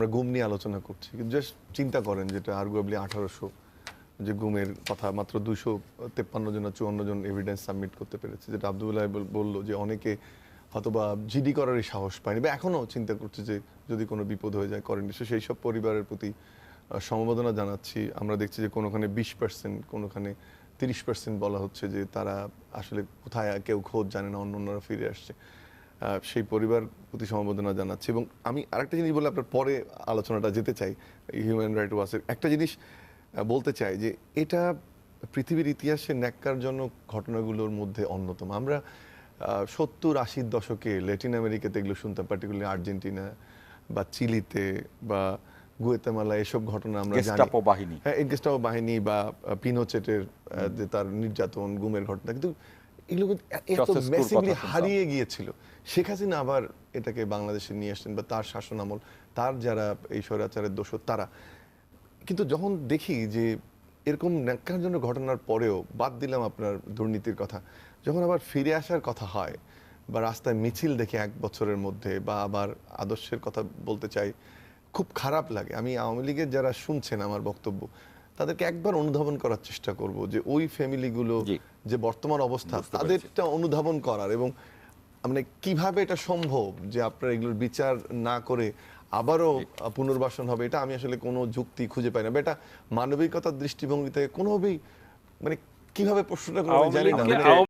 আমরা গুম নিয়ে আলোচনা করছি। কিন্তু জাস্ট চিন্তা করেন যেটা আর্গুয়েবলি আঠারোশো যে গুমের কথা, মাত্র দুশো তেপ্পান্ন জন চুয়ান্ন জন এভিডেন্স সাবমিট করতে পেরেছে, যেটা আবদুল্লাহ বলল যে অনেকে হয়তোবা জিডি করারই সাহস পায়নি বা এখনও চিন্তা করছে যে যদি কোনো বিপদ হয়ে যায় করেন। নিশ্চয় সেই সব পরিবারের প্রতি সমবেদনা জানাচ্ছি। আমরা দেখছি যে কোনোখানে বিশ পার্সেন্ট কোনোখানে তিরিশ পার্সেন্ট বলা হচ্ছে যে তারা আসলে কোথায় কেউ খোঁজ জানে না, অন্য অন্যরা ফিরে আসছে। সেই পরিবার প্রতি সমবেদনা জানাচ্ছি। এবং আমি আরেকটা জিনিস বলে আপনার পরে আলোচনাটা যেতে চাই হিউম্যান রাইট ওয়াচের একটা জিনিস বলতে চাই যে এটা পৃথিবীর ইতিহাসে ন্যাক্কারজনক ঘটনাগুলোর মধ্যে অন্যতম। আমরা সত্তর আশির দশকে ল্যাটিন আমেরিকাতে এগুলো শুনতাম পার্টিকুলারলি আর্জেন্টিনা বা চিলিতে বা গুয়েতামালা এসব ঘটনা আমরা জানি। বাহিনী। হ্যাঁ বাহিনী বা পিনোচেটের যে তার নির্যাতন গুমের ঘটনা। কিন্তু এগুলো এত ম্যাসিভলি হারিয়ে গিয়েছিল। শেখ হাসিনা আবার এটাকে বাংলাদেশে নিয়ে আসছেন বা তার শাসন আমল তার যারা এই স্বৈরাচারের দোষর তারা। কিন্তু যখন দেখি যে এরকম ন্যাক্কারজনক ঘটনার পরেও বাদ দিলাম আপনার দুর্নীতির কথা যখন আবার ফিরে আসার কথা হয় বা রাস্তায় মিছিল দেখে এক বছরের মধ্যে বা আবার আদর্শের কথা বলতে চাই খুব খারাপ লাগে। আমি আওয়ামী লীগের যারা শুনছেন আমার বক্তব্য তাদেরকে একবার অনুধাবন করার চেষ্টা করব যে ওই ফ্যামিলিগুলো যে বর্তমান অবস্থা তাদেরটা অনুধাবন করার এবং মানে কীভাবে এটা সম্ভব যে আপনার এগুলোর বিচার না করে আবারও পুনর্বাসন হবে এটা আমি আসলে কোনো যুক্তি খুঁজে পাই না। বা এটা মানবিকতার দৃষ্টিভঙ্গিতে থেকে কোনোভাবেই মানে কীভাবে প্রশ্নটা জানি না